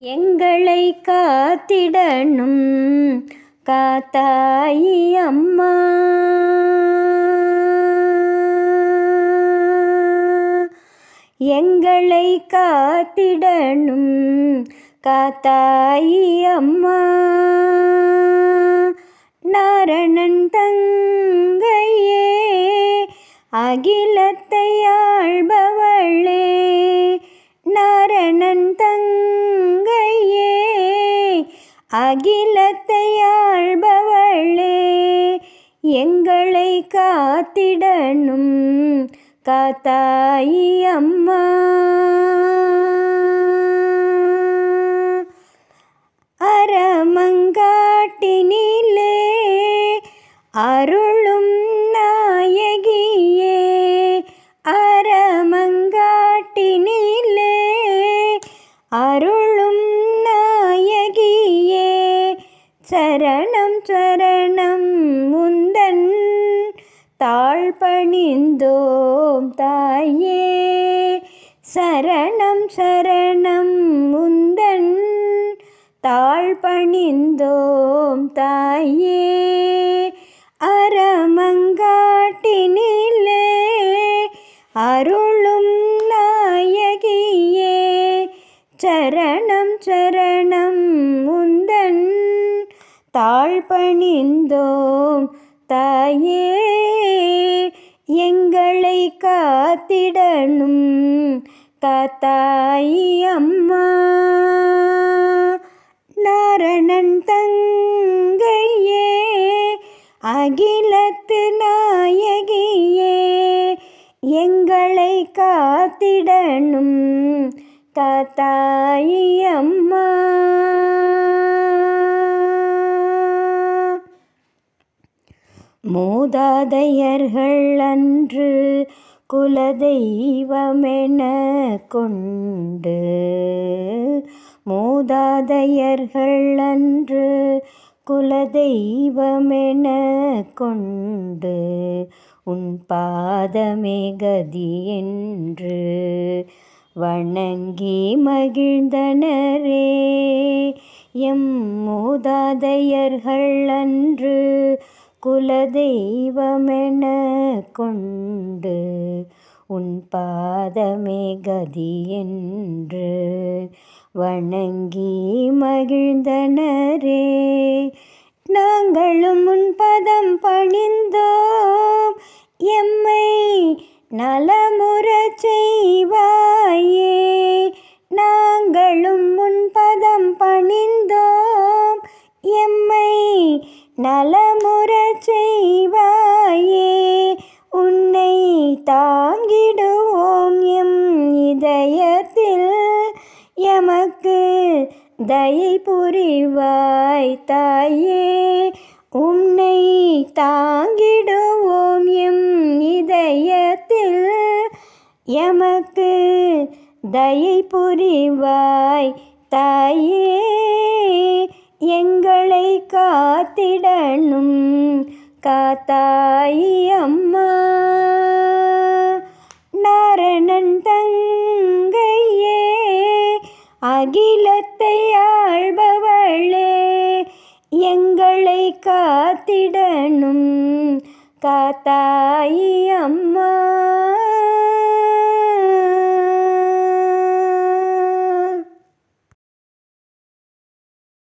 எங்களை காத்திடணும். காத்தாயி அம்மா. எங்களை காத்திடணும். காத்தாயி அம்மா. நாரணன் தங்கையே அகிலத்தை ஆள்பவளே. நாரணன் தங்க அகிலத்தை ஆள்பவளே எங்களை காத்திடணும் காத்தாயி அம்மா. சரணம் சரணம் முந்தன். தாழ் பணிந்தோம் தாயே. சரணம் சரணம் முந்தன். தாழ் பணிந்தோம் தாயே. அறமங்காட்டினிலே அருளும் தாழ்பணிந்தோம். தாயே எங்களை காத்திடணும். காத்தாயி அம்மா நாரணன் தங்கையே அகிலத்து நாயகியே எங்களை காத்திடணும். காத்தாயி அம்மா மூதாதையர்கள் அன்று குலதெய்வமென கொண்டு மூதாதையர்கள் அன்று குலதெய்வமென கொண்டு உன் பாதமே கதி என்று வணங்கி மகிழ்ந்தனரே. எம் மூதாதையர்கள் அன்று குலதெய்வமென கொண்டு உன் பாதமே கதி என்று வணங்கி மகிழ்ந்தனரே. நாங்களும் உன் பதம் பணிந்தோம். எம்மை நலமுறச் செய்வாயே. நாங்களும் உன் பதம் பணிந்தோம். எம்மை நலமுறச் செய்வாயே. உன்னை தாங்கிடுவோம் எம் இதயத்தில். எமக்கு தயை புரிவாய் தாயே. உன்னை தாங்கிடுவோம் எம் இதயத்தில். எமக்கு தயை புரிவாய் தாயே. காத்திடணும். காத்தாயி அம்மா நாரணன் தங்கையே அகிலத்தை ஆள்பவளே எங்களை காத்திடணும். காத்தாயி அம்மா